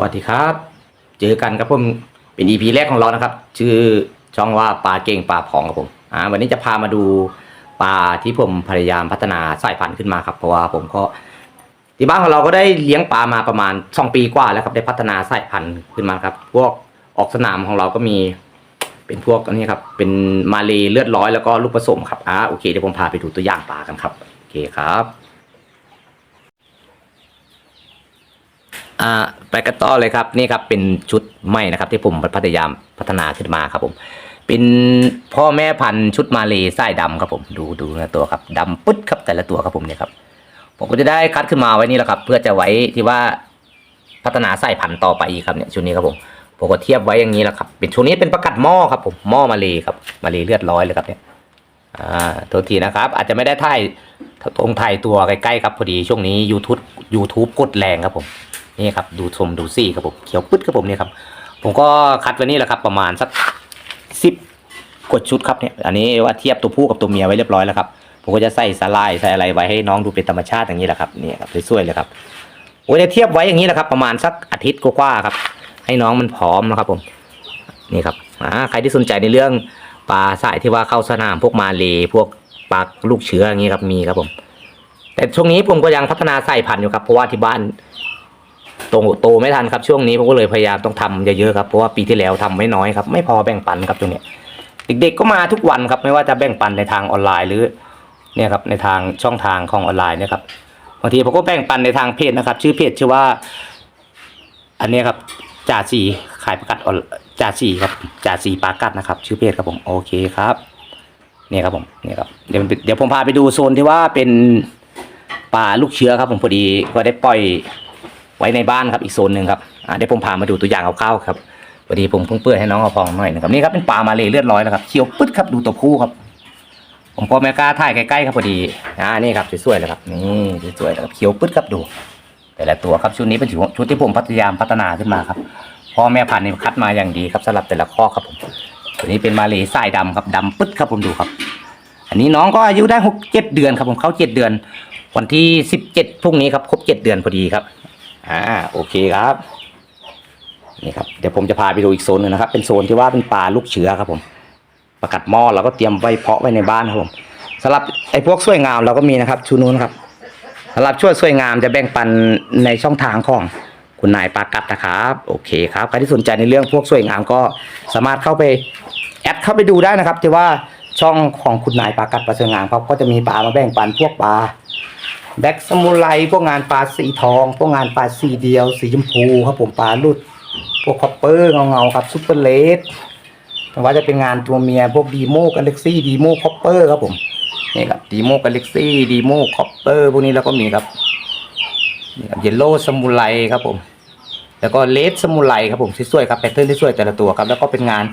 วัสดีครับ เจอกันครับผมเป็น EP แรกของเรานะครับ ชื่อช่องว่าปลาเก่งปลาพองครับผมอ่าวันนี้จะพามาดูปลาที่ผมพยายามพัฒนาสายพันธุ์ขึ้นมาครับเพราะว่าผมก็ที่บ้านของเราก็ได้เลี้ยงปลามาประมาณสองปีกว่าแล้วครับ ได้พัฒนาสายพันธุ์ขึ้นมาครับ พวกออกสนามของเราก็มี เป็นพวกอันนี้ครับ เป็นมาเลเลือดร้อยแล้วก็ลูกผสมครับอ่าโอเคเดี๋ยวผมพาไปดูตัวอย่างปลากันครับโอเคครับ อ่าไปกันต่อเลยครับนี่ครับเป็นชุดใหม่นะครับ ที่ผมพยายามพัฒนาขึ้นมาครับผม เป็นพ่อแม่พันธุ์ชุดมาเลไส้ดำครับผมดูดูนะตัวครับดำปึ๊ดครับแต่ละตัวครับผมเนี่ยครับ ผมก็จะได้คัดขึ้นมาไว้นี่แหละครับ เพื่อจะไว้ที่ว่าพัฒนาไส้พันธุ์ต่อไปอีกครับเนี่ยชุดนี้ครับผมผมก็เทียบไว้อย่างนี้แหละครับ เป็นชุดนี้เป็นประกัดหม้อครับผมหม้อมาเลครับมาเลเลือดร้อยเลยครับเนี่ยอ่าโทษทีนะครับ อาจจะไม่ได้ถ่ายตรงถ่ายตัวใกล้ๆครับพอดีช่วงนี้ YouTube YouTube กดแรงครับผม นี่ครับดูชมดูซี่ครับผมเขียวปึ๊ดครับผมเนี่ยครับ ผมก็คัดไว้นี่แหละครับ ประมาณสักสิบกดชุดครับเนี่ยอันนี้ว่าเทียบตัวผู้กับตัวเมียไว้เรียบร้อยแล้วครับผมก็จะใส่สลด์ใส่อะไรไว้ให้น้องดูเป็นธรรมชาติอย่างนี้แหละครับเนี่ยครับสวยๆเลยครับผมจะเทียบไว้อย่างนี้แหละครับ ประมาณสักอาทิตย์กว่าๆครับ ให้น้องมันพร้อมนะครับผมนี่ครับอ่าใครที่สนใจในเรื่องปลาสายที่ว่าเข้าสนามพวกมาเลพวกปลาลูกเชื้ออย่างนี้ครับมีครับผม แต่ช่วงนี้ผมก็ยังพัฒนาใสายพันธุ์อยู่ครับเพราะว่าที่บ้าน โตโตไม่ทันครับช่วงนี้ผมก็เลยพยายามต้องทำเยอะๆครับเพราะว่าปีที่แล้วทำไม่น้อยครับไม่พอแบ่งปันครับตรงเนี้ยเด็กๆก็มาทุกวันครับไม่ว่าจะแบ่งปันในทางออนไลน์หรือเนี่ยครับในทางช่องทางของออนไลน์เนี่ยครับบางทีผมก็แบ่งปันในทางเพจนะครับ ชื่อเพจชื่อว่า อันนี้ครับจ่าสีขายประกัดออนจ่าสีครับจ่าสีปากัดนะครับ ชื่อเพจครับผมโอเคครับเนี่ยครับผมเนี่ยครับเดี๋ยวเดี๋ยวผมพาไปดูโซนที่ว่าเป็นปลาลูกเชื้อครับผมพอดีก็ได้ปล่อย ไว้ในบ้านครับอีกโซนหนึ่งครับอ่าเดี๋ยวผมพามาดูตัวอย่างคร่าวๆครับพอดีผมเพิ่งเปิดให้น้องเอาพองหน่อยนะครับนี่ครับเป็นปลามาเลยเลือดร้อยแล้วครับเขียวปึ๊ดครับดูตัวผู้ครับ ผมก็ไม่กล้าถ่ายใกล้ๆครับพอดีอ่านี่ครับสวยๆเลยครับนี่สวยๆเลยครับเขียวปึ๊ดครับดู แต่ละตัวครับชุดนี้เป็นชุดที่ผมพยายามพัฒนาขึ้นมาครับพ่อแม่พันธุ์นี่คัดมาอย่างดีครับสำหรับแต่ละข้อครับผมตัวนี้เป็นมาเลยสายดำครับดำปึ๊ดครับผมดูครับ อันนี้น้องก็อายุได้หกเจ็ดเดือนครับผมเข้าเจ็ดเดือน วันที่สิบเจ็ดพรุ่งนี้ครับครบเจ็ดเดือนพอดีครับ อ่าโอเคครับนี่ครับเดี๋ยวผมจะพาไปดูอีกโซนหนึงนะครับ เป็นโซนที่ว่าเป็นปลาลูกเชื้อครับผมประกัดหม้อเราก็เตรียมไว้เพาะไว้ในบ้านครับผมสำหรับไอ้พวกสวยงามเราก็มีนะครับชูนู้นครับสำหรับช่วยสวยงามจะแบ่งปันในช่องทางของคุณนายปากัดนะครับโอเคครับใครที่สนใจในเรื่องพวกสวยงามก็สามารถเข้าไปแอดเข้าไปดูได้นะครับที่ว่าช่องของคุณนายปากัดปลาสวยงามเขาก็จะมีปลามาแบ่งปันพวกปลา แบ็กสมุไรพวกงานปลาสีทอง พวกงานปลาสีเดียว สีชมพูครับผมปลาลุด พวกคอปเปอร์เงาๆครับซุปเปอร์เลสไม่ว่าจะเป็นงานตัวเมียพวกดีโมกาเล็กซี่ดีโมคอปเปอร์ครับผมนี่ครับดีโมกาเล็กซี่ดีโมคอปเปอร์พวกนี้แล้วก็มีครับนี่ครับเยลโล่สมุไรครับผม แล้วก็เลสสมุไรครับผมสวยๆครับแพทเทิร์นที่สวยแต่ละตัวครับแล้วก็เป็นงาน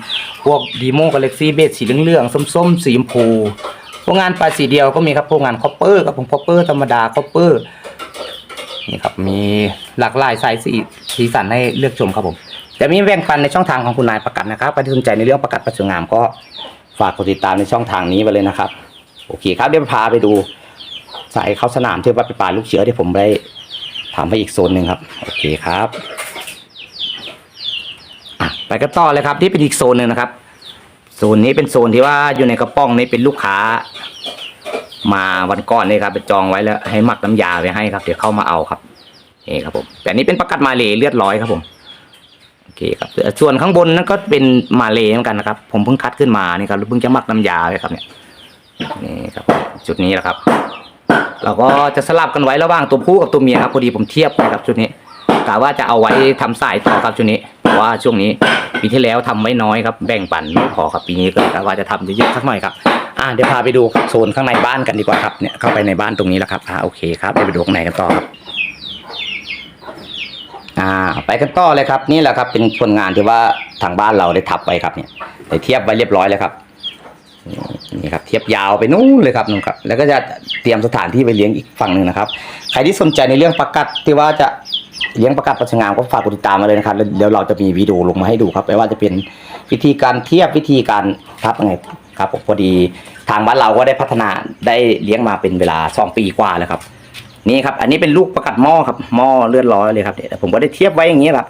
พวกดีโมกาเล็กซี่เบสสีเหลืองๆส้มๆสีชมพู พวกงานปลาสีเดียวก็มีครับพวกงานคอปเปอร์ครับผมคอปเปอร์ธรรมดาคอปเปอร์นี่ครับมีหลากหลายสายสีสีสันให้เลือกชมครับผมจะมีแบ่งปันในช่องทางของคุณนายประกันนะครับใครที่สนใจในเรื่องประกันประสงงามก็ฝากกดติดตามในช่องทางนี้ไปเลยนะครับ โอเคครับเดี๋ยวพาไปดูสายเข้าสนามที่ว่าไปปลาลูกเชื้อที่ผมได้ทำให้อีกโซนหนึ่งครับ โอเคครับไปกันต่อเลยครับที่เป็นอีกโซนหนึ่งนะครับ โซนนี้เป็นโซนที่ว่าอยู่ในกระป๋องนี้เป็นลูกค้า มาวันก่อนเลยครับไปจองไว้แล้ว ให้หมักน้ำยาไว้ให้ครับ เดี๋ยวเข้ามาเอาครับนี่ครับผมแต่อันนี้เป็นประกัดมาเลเลือดร้อยครับผมโอเคครับส่วนข้างบนนั้นก็เป็นมาเลเหมือนกันนะครับ ผมเพิ่งคัดขึ้นมานี่ครับเพิ่งจะหมักน้ำยาไว้ครับเนี่ยนี่ครับ จุดนี้แหละครับ เราก็จะสลับกันไว้ระหว่างตัวผู้กับตัวเมียครับพอดีผมเทียบไปครับชุดนี้กะว่าจะเอาไว้ทำสายต่อครับชุดนี้ ว่าช่วงนี้ปีที่แล้วทำไว้น้อยครับแบ่งปันไม่พอครับปีนี้ก็กะว่าจะทำเยอะๆสักหน่อยครับอ่าเดี๋ยวพาไปดูโซนข้างในบ้านกันดีกว่าครับเนี่ยเข้าไปในบ้านตรงนี้แล้วครับอ่าโอเคครับเดี๋ยวไปดูข้างในกันต่อครับอ่าไปกันต่อเลยครับนี่แหละครับ เป็นผลงานที่ว่าทางบ้านเราได้ทับไว้ครับเนี่ยได้เทียบไว้เรียบร้อยแล้วครับนี่ครับเทียบยาวไปนู่นเลยครับนู่นครับแล้วก็จะเตรียมสถานที่ไปเลี้ยงอีกฝั่งหนึ่งนะครับ ใครที่สนใจในเรื่องประกัดที่ว่าจะ เลี้ยงประกัดปัชงามก็ฝากกดติดตามมาเลยนะครับเดี๋ยวเราจะมีวิดีโอลงมาให้ดูครับไม่ว่าจะเป็นวิธีการเทียบวิธีการทับยังไงครับผมพอดีทางบ้านเราก็ได้พัฒนาได้เลี้ยงมาเป็นเวลาสองปีกว่าแล้วครับ นี่ครับ อันนี้เป็นลูกประกัดหม้อครับหม้อเลือดร้อยเลยครับเดี๋ยวผมก็ได้เทียบไว้อย่างนี้ครับ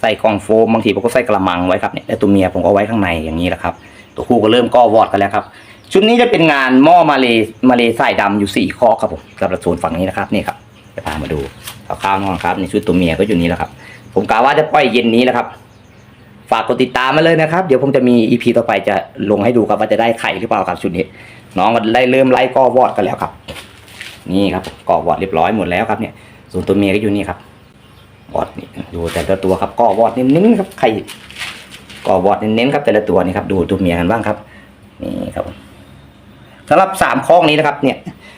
ใส่กล่องโฟมบางทีผมก็ใส่กระมังไว้ครับเนี่ยต่ตัวเมียผมก็ไว้ข้างในอย่างนี้แหละครับ ตัวคู่ก็เริ่มก่อวอดกันแล้วครับชุดนี้จะเป็นงานหม้อมาเลมาเลสายดำอยู่สี่ข้อครับผมสำหรับโซนฝั่งนี้นะครับนี่ครับจะพามาดูคร่าวๆน้องครับในชุดตัวเมียก็อยู่นี้แหละครับ ผมกะว่าจะปล่อยเย็นนี้แหละครับ ฝากกดติดตามมาเลยนะครับ เดี๋ยวผมจะมีอีพีต่อไปจะลงให้ดูครับว่าจะได้ไข่หรือเปล่าครับชุดนี้ น้องก็ได้เริ่มไล่ก่อวอดกันแล้วครับ นี่ครับก่อวอดเรียบร้อยหมดแล้วครับเนี่ย ส่วนตัวเมียก็อยู่นี่ครับวอดนี่ดูแต่ละตัวครับก่อวอดเน้นๆครับไข่ก่อวอดเน้นๆครับแต่ละตัวนี่ครับดูตัวเมียกันบ้างครับ นี่ครับสำหรับสามข้องนี้นะครับ เนี่ย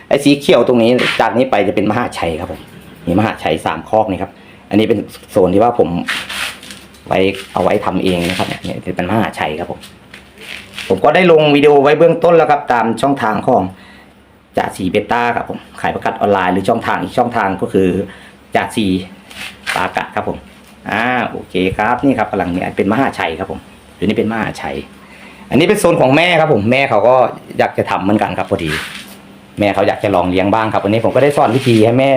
ไอ้สีเขียวตรงนี้จากนี้ไปจะเป็นมหาชัยครับผม มีมหาชัยสามข้องนี่ครับ อันนี้เป็นโซนที่ว่าผมไว้เอาไว้ทำเองนะครับเนี่ยจะเป็นมหาชัยครับผม ผมก็ได้ลงวิดีโอไว้เบื้องต้นแล้วครับ ตามช่องทางของจ่าสีเบต้าครับผมขายประกาศออนไลน์หรือช่องทางอีกช่องทางก็คือจ่าสีปากัดครับผมอ่าโอเคครับนี่ครับกำลังเนี่ยเป็นมหาชัยครับผมเดี๋ยวนี้เป็นมหาชัย อันนี้เป็นโซนของแม่ครับผมแม่เขาก็อยากจะทำเหมือนกันครับพอดี แม่เขาอยากจะลองเลี้ยงบ้างครับวันนี้ผมก็ได้สอนวิธีให้แม่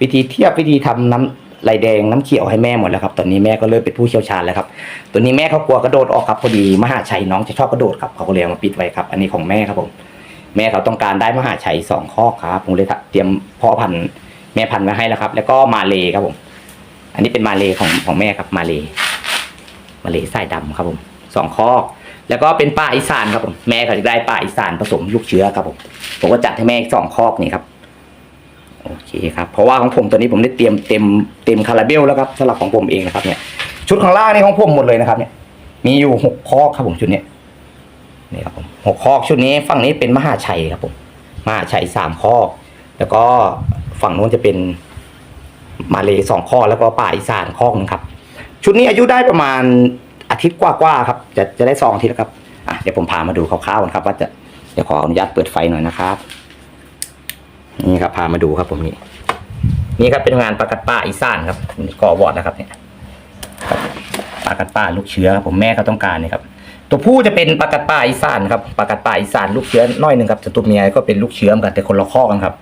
วิธีเทียบวิธีทำน้ำลายแดงน้ำเขียวให้แม่หมดแล้วครับ ตอนนี้แม่ก็เริ่มเป็นผู้เชี่ยวชาญแล้วครับ ตัวนี้แม่เขากลัวกระโดดออกครับพอดีมหาชัยน้องจะชอบกระโดดครับเขาก็เลยเอามาปิดไว้ครับ อันนี้ของแม่ครับผม แม่เขาต้องการได้มหาชัยสองข้อครับผมเลยเตรียมพ่อพันธุ์แม่พันธุ์ไว้ให้แล้วครับ แล้วก็มาเลครับผม อันนี้เป็นมาเลของของแม่ครับมาเลมาเลสายดำครับผมสองข้อแล้วก็เป็นป่าอีสานครับผมแม่เขาจะได้ป่าอีสานผสมลูกเชื้อครับผมผมก็จัดให้แม่สองคอนี่ครับ โอเคครับเพราะว่าของผมตัวนี้ผมได้เตรียมเต็มเต็มคาราเบลแล้วครับสำหรับของผมเองนะครับเนี่ยชุดข้างล่างนี่ของผมหมดเลยนะครับเนี่ยมีอยู่หกคอกครับผมชุดนี้นี่ครับผมหกคอกชุดนี้ฝั่งนี้เป็นมหาชัยครับผมมหาชัยสามคอกแล้วก็ฝั่งนู้นจะเป็นมาเลสองข้อแล้วก็ป่าอีสานข้อนึงครับ ชุดนี้อายุได้ประมาณอาทิตย์กว่าๆครับ จะจะได้สองอาทิตย์แล้วครับอะเดี๋ยวผมพามาดูคร่าวๆกันครับ ว่าจะเดี๋ยวขออนุญาตเปิดไฟหน่อยนะครับ นี่ครับพามาดูครับผมนี่นี่ครับเป็นงานปลากัดป้าอีสานครับก่อวอดนะครับเนี่ยปลากัดป้าลูกเชื้อครับผมแม่เขาต้องการนี่ครับ ตัวผู้จะเป็นปลากัดป้าอีสานครับปลากัดป้าอีสานลูกเชื้อน้อยหนึ่งครับแต่ตัวเมียก็เป็นลูกเชื้อเหมือนกันแต่คนละข้อกันครับ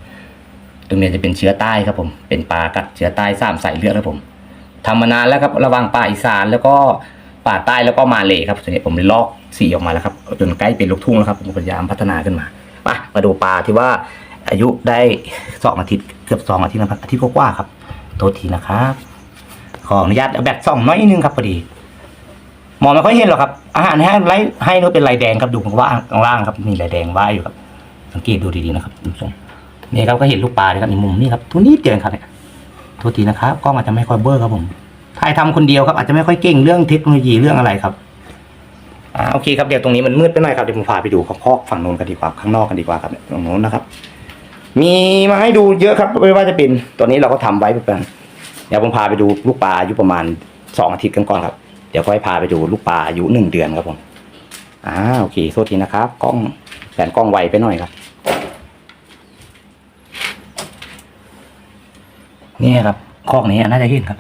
ตัวเมียจะเป็นเชื้อใต้ครับผม เป็นปลากัดเชื้อใต้สามสายเลือดครับผมทำมานานแล้วครับระว่างป่าอีสานแล้วก็ป่าใต้แล้วก็มาเลยครับส่วนใหญ่ผมเลยลอกสีออกมาแล้วครับจนใกล้เป็นลูกทุ่งแล้วครับผมพยายามพัฒนาขึ้นมาไปมาดูปลาที่ว่า อายุได้สองอาทิตย์เกือบสองอาทิตย์นะครับอาทิตย์กว่าๆครับโทษทีนะครับขออนุญาตเอาแบบส่องน้อยนึงครับพอดีมองไม่ค่อยเห็นหรอกครับ อาหารให้ไรให้นู้นเป็นลายแดงครับดูข้างล่างข้างล่างครับมีลายแดงว่ายอยู่ครับ สังเกตดูดีๆนะครับคุณผู้ชมนี่ครับก็เห็นลูกปลาเลยครับในมุมนี้ครับตัวนี้เดียวเองครับเนี่ยโทษทีนะครับกล้องอาจจะไม่ค่อยเบอร์ครับผมถ่ายทำคนเดียวครับอาจจะไม่ค่อยเก่งเรื่องเทคโนโลยีเรื่องอะไรครับอ่าโอเคครับเดี๋ยวตรงนี้มันมืดไปหน่อยครับเดี๋ยวผมพาไปดูข้างคอกฝั่งโน้นกันดีกว่าข้างนอกกันดีกว่าครับตรงโน้นนะครับ มีมาให้ดูเยอะครับไม่ว่าจะเป็นตัวนี้เราก็ทำไว้เหมือนเดี๋ยวผมพาไปดูลูกปลาอายุประมาณสองอาทิตย์กันก่อนครับ เดี๋ยวค่อยพาไปดูลูกปลาอายุหนึ่งเดือนครับผมอ่าโอเคโทษทีนะครับกล้องแสนกล้องไวไปหน่อยครับนี่ครับคอกนี้น่าจะเห็นครับ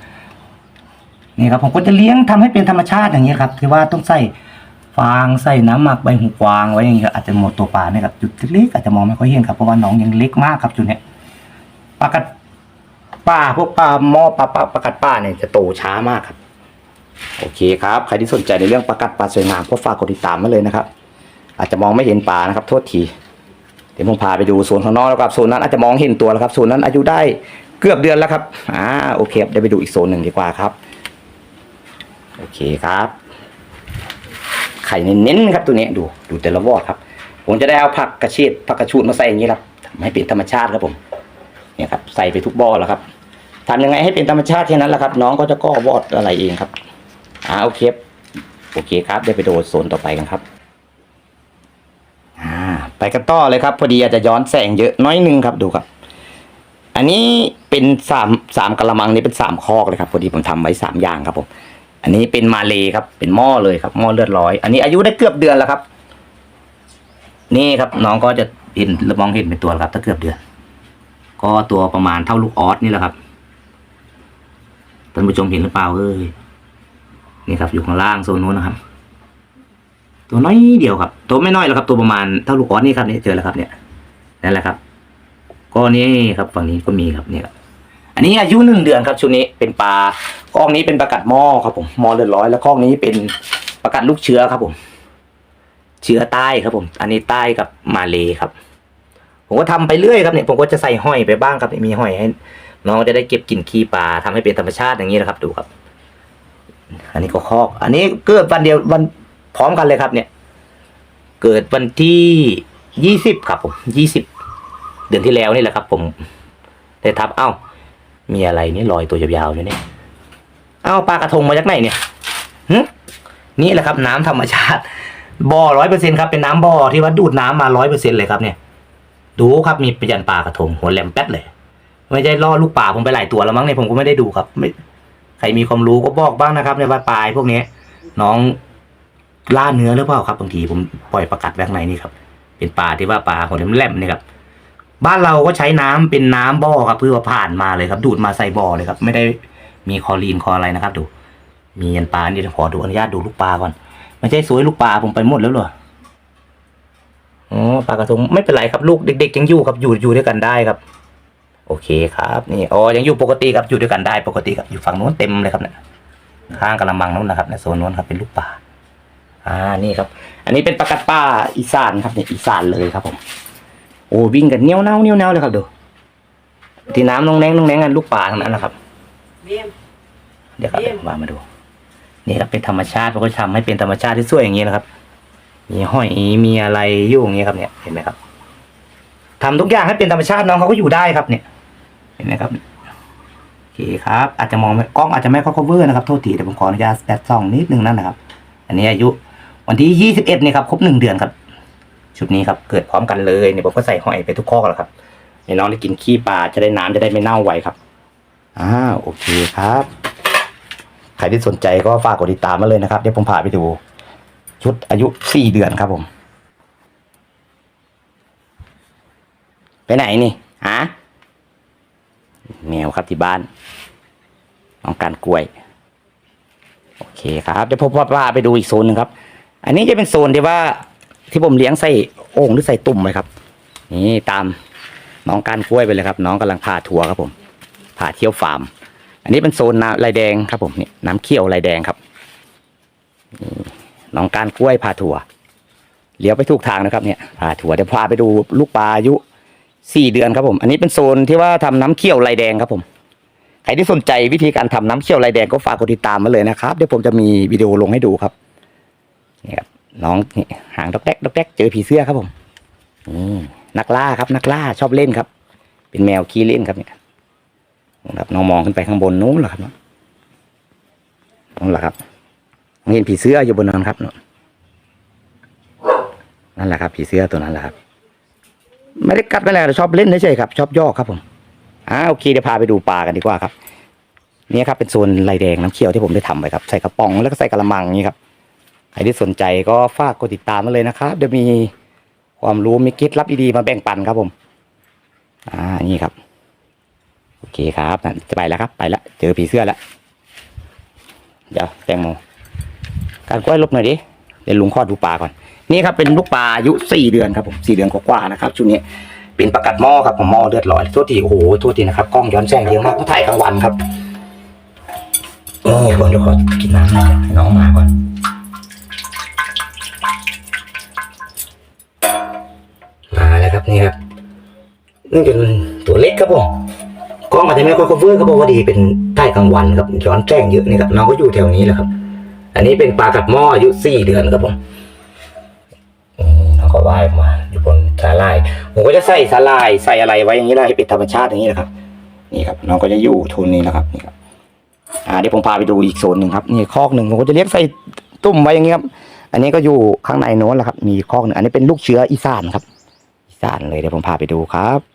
นี่ครับผมก็จะเลี้ยงทำให้เป็นธรรมชาติอย่างนี้ครับที่ว่าต้องใส่ ฟางใส่น้ำหมักใบหูกวางไว้อย่างนี้ยอาจจะหมดตัวปลาเนี่ยครับจุดเล็กๆอาจจะมองไม่ค่อยเห็นครับเพราะว่าน้องยังเล็กมากครับจุดเนี้ยปลากัดป้าพวกปลาหม้อปลาปลาปลากัดป้าเนี่ยจะโตช้ามากครับ โอเคครับใครที่สนใจในเรื่องปลากัดปลาสวยงามก็ฝากกดติดตามมาเลยนะครับ อาจจะมองไม่เห็นปลานะครับโทษทีเดี๋ยวผมพาไปดูโซนข้างนอกแล้วครับโซนนั้นอาจจะมองเห็นตัวแล้วครับโซนนั้นอายุได้เกือบเดือนแล้วครับอ่าโอเคครับเดี๋ยวไปดูอีกโซนหนึ่งดีกว่าครับ โอเคครับ ไข่เน้นๆครับตัวนี้ดูดูแต่ละวอดครับ ผมจะได้เอาผักกระเฉดผักกระชูดมาใส่อย่างนี้ครับทำให้เป็นธรรมชาติครับผมเนี่ยครับใส่ไปทุกบ่อแล้วครับทำยังไงให้เป็นธรรมชาติแค่นั้นแหละครับ น้องก็จะก่อวอดอะไรเองครับอ่าโอเคโอเคครับเดี๋ยวไปดูโซนต่อไปกันครับอ่าไปกันต่อเลยครับ พอดีอาจจะย้อนแสงเยอะน้อยนึงครับดูครับอันนี้เป็นสามสามกะละมังนี้เป็นสามคอกเลยครับพอดีผมทำไว้สามอย่างครับผม อันนี้เป็นมาเลครับ เป็นหม้อเลยครับหม้อเลือดร้อย อันนี้อายุได้เกือบเดือนแล้วครับ นี่ครับน้องก็จะเห็นมองเห็นเป็นตัวแล้วครับ ถ้าเกือบเดือน ก็ตัวประมาณเท่าลูกออสนี่แหละครับท่านผู้ชมเห็นหรือเปล่าเอ้ยนี่ครับ อยู่ข้างล่างโซนนู้นนะครับ ตัวน้อยเดียวครับ ตัวไม่น้อยแล้วครับ ตัวประมาณเท่าลูกออสนี่ครับเนี่ยเจอแล้วครับ เนี่ยนั่นแหละครับ ก็นี่ครับฝั่งนี้ก็มีครับเนี่ยครับ อันนี้อายุหนึ่งเดือนครับชุดนี้เป็นปลาคอกนี้เป็นประกัดหม้อครับผมหม้อเลือดร้อยแล้วคอกนี้เป็นประกัดลูกเชื้อครับผม เชื้อใต้ครับผม อันนี้ใต้กับมาเลยครับ ผมก็ทำไปเรื่อยครับเนี่ยผมก็จะใส่ห้อยไปบ้างครับมีห้อยให้น้องจะได้เก็บกลิ่นขี้ปลาทำให้เป็นธรรมชาติอย่างนี้นะครับดูครับ อันนี้ก็คอก อันนี้เกิดวันเดียววันพร้อมกันเลยครับ เนี่ย เกิดวันที่ยี่สิบครับผมยี่สิบเดือนที่แล้วนี่แหละครับ ผมได้ทับเอ้า มีอะไรนี่ลอยตัวยาวๆเนี่ยเนี่ย เอ้าปลากระทงมาจากไหนเนี่ยนี่แหละครับ น้ำธรรมชาติบ่อร้อยเปอร์เซ็นครับเป็นน้ำบ่อที่ว่าดูดน้ำมาร้อยเปอร์เซ็นเลยครับเนี่ย ดูครับมีปยันปลากระทงหัวแหลมแป๊ดเลย ไม่ใช่ล่อลูกปลาผมไปหลายตัวแล้วมั้งเนี่ยผมก็ไม่ได้ดูครับไม่ใครมีความรู้ก็บอกบ้างนะครับ ในว่าปลายพวกนี้น้องล่าเนื้อหรือเปล่าครับบางทีผมปล่อยประกัดแบงในนี่ครับ เป็นปลาที่ว่าปลาหัวแหลมๆนี่ครับ บ้านเราก็ใช้น้ำเป็นน้ำบ่อครับเพื่อผ่านมาเลยครับ ดูดมาใส่บ่อเลยครับ ไม่ได้มีคอรีนคออะไรนะครับ ดู มียันปลานี่ขอดูอนุญาตดูลูกปลาก่อนไม่ใช่สวยลูกปลาผมไปหมดแล้วเหรออ๋อปลากระทงไม่เป็นไรครับลูกเด็ก ๆ ยังอยู่ครับอยู่อยู่ด้วยกันได้ครับ โอเคครับนี่อ๋อยังอยู่ปกติครับอยู่ด้วยกันได้ปกติครับอยู่ฝั่งนู้นเต็มเลยครับเนี่ยข้างกระมังนู้นนะครับในโซนนู้นครับเป็นลูกปลาอ่านี่ครับ อันนี้เป็นปลากัดป้าอีสานครับเนี่ยอีสานเลยครับผม อ้วิ่งกันเนี้ยวเน่าเนี้ยวเน่าเลยครับดูที่น้ำน้องแนงน้องแนงกันลูกปลาทั้งนั้นนะครับเบี้ยมเดี๋ยวครับเยี่ยมว่ามาดู นี่ครับเป็นธรรมชาติผมก็ทำให้เป็นธรรมชาติที่สวยอย่างนี้นะครับ มีห้อยมีอะไรอยู่อย่างนี้ครับเนี่ยเห็นไหมครับทำทุกอย่างให้เป็นธรรมชาติน้องเขาก็อยู่ได้ครับ เนี่ย เห็นไหมครับโอเคครับ อาจจะมองไม่กล้องอาจจะไม่ค่อย cover นะครับโทษทีแต่ผมขออนุญาตแปดส่องนิดนึงนั่นนะครับ อันนี้อายุ วันที่ยี่สิบเอ็ดนี่ครับครบหนึ่งเดือนครับ ชุดนี้ครับเกิดพร้อมกันเลยเนี่ยผมก็ใส่หอยไปทุกข้อแล้วครับให้น้องได้กินขี้ปลาจะได้น้ำจะได้ไม่เน่าไวครับอ่าโอเคครับ ใครที่สนใจก็ฝากกดติดตามมาเลยนะครับเดี๋ยวผมพาไปดู ชุดอายุสี่เดือนครับผม ไปไหนนี่ฮะแมวครับที่บ้านน้องการกล้วย โอเคครับเดี๋ยวผมพาไปดูอีกโซนหนึ่งครับ อันนี้จะเป็นโซนที่ว่า ที่ผมเลี้ยงใส่โอ่งหรือใส่ตุ่มไว้ครับ นี่ตามน้องการกล้วยไปเลยครับ น้องกำลังพาทัวร์ครับผมพาเที่ยวฟาร์ม อันนี้เป็นโซนน้ำลายแดงครับผมนี่น้ำเขียวลายแดงครับน้องการกล้วยพาทัวร์เลี้ยวไปถูกทางนะครับเนี่ยพาทัวร์เดี๋ยวพาไปดูลูกปลาอายุสี่เดือนครับผม อันนี้เป็นโซนที่ว่าทำน้ำเขียวลายแดงครับผมใครที่สนใจวิธีการทำน้ำเขียวลายแดงก็ฝากกดติดตามมาเลยนะครับ เดี๋ยวผมจะมีวิดีโอลงให้ดูครับนี่ครับ น้องนี่หางดอกแดกดอกแดกเจอผีเสื้อครับผมนี่นักล่าครับ นักล่าชอบเล่นครับ เป็นแมวขี้เล่นครับเนี่ยครับน้องมองขึ้นไปข้างบนนู้นแหละครับนั่นแหละครับมองเห็นผีเสื้ออยู่บนนั้นครับนั่นแหละครับ ผีเสื้อตัวนั้นแหละครับไม่ได้กัดไม่อะไรชอบเล่นเฉยๆครับ ชอบย่อครับผมอ่าโอเคเดี๋ยวพาไปดูปลากันดีกว่าครับนี่ครับเป็นโซนลายแดงน้ำเขียวที่ผมได้ทำไว้ครับ ใส่กระป๋องแล้วก็ใส่กระมังนี้ครับ ใครที่สนใจก็ฝากกดติดตามมาเลยนะครับเดี๋ยวมีความรู้มีคล็ดลับดีๆมาแบ่งปันครับผม อ่านี่ครับ โอเคครับนั่นจะไปแล้วครับ ไปแล้วเจอผีเสื้อแล้วเดี๋ยวแตงโมการกล้วยลบหน่อยดิเดี๋ยวลุงขอดูปลาก่อน นี่ครับเป็นลูกปลาอายุสี่เดือนครับผมสี่เดือนกว่าๆนะครับชุดนี้เป็นประกัดหม้อครับผมหม้อเลือดลอยโทษทีโอ้โหโทษทีนะครับกล้องย้อนแสงเยอะมากเพราะถ่ายกลางวันครับเออเดี๋ยวขอกินน้ำหน่อยให้น้องมาก่อน นี่ครับนี่เป็นตัวเล็กครับผมกล้องอาจจะไม่ค่อย cover เขาบอกว่าดีเป็นใต้กลางวันครับย้อนแจ้งเยอะนี่ครับน้องก็อยู่แถวนี้แหละครับ อันนี้เป็นปลากัดหม้ออายุสี่เดือนครับผมน้องก็ว่ายมาอยู่บนสาลายผมก็จะใส่สาลายใส่อะไรไว้อย่างนี้เลยให้เป็นธรรมชาติอย่างนี้นะครับ นี่ครับ น้องก็จะอยู่โทนนี้นะครับนี่ครับอ่าเดี๋ยวผมพาไปดูอีกโซนหนึ่งครับนี่คอกหนึ่งผมก็จะเลี้ยงใส่ตุ่มไว้อย่างนี้ครับ อันนี้ก็อยู่ข้างในโน้นแหละครับ มีคอกหนึ่งอันนี้เป็นลูกเชื้ออีสานครับ กานเลยเดี๋ยวผมพาไปดูครับ